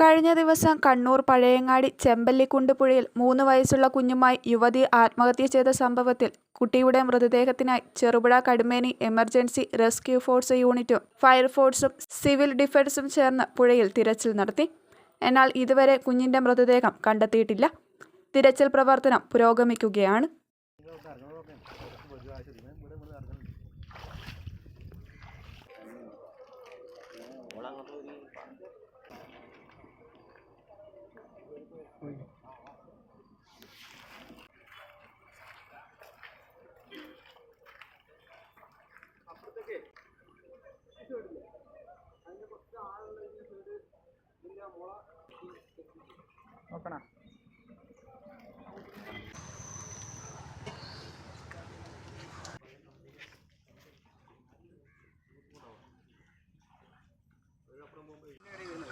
കഴിഞ്ഞ ദിവസം കണ്ണൂർ പഴയങ്ങാടി ചെമ്പല്ലിക്കുണ്ട് പുഴയിൽ മൂന്ന് വയസ്സുള്ള കുഞ്ഞുമായി യുവതി ആത്മഹത്യ ചെയ്ത സംഭവത്തിൽ കുട്ടിയുടെ മൃതദേഹത്തിനായി Cherupuzha Kadumeni emergency rescue force യൂണിറ്റും ഫയർഫോഴ്സും സിവിൽ ഡിഫൻസും ചേർന്ന് പുഴയിൽ തിരച്ചിൽ നടത്തി. എന്നാൽ ഇതുവരെ കുഞ്ഞിന്റെ മൃതദേഹം കണ്ടെത്തിയിട്ടില്ല. തിരച്ചിൽ പ്രവർത്തനം പുരോഗമിക്കുകയാണ്. നോക്കണ. ഇതിനപ്പുറം പോകുമ്പോൾ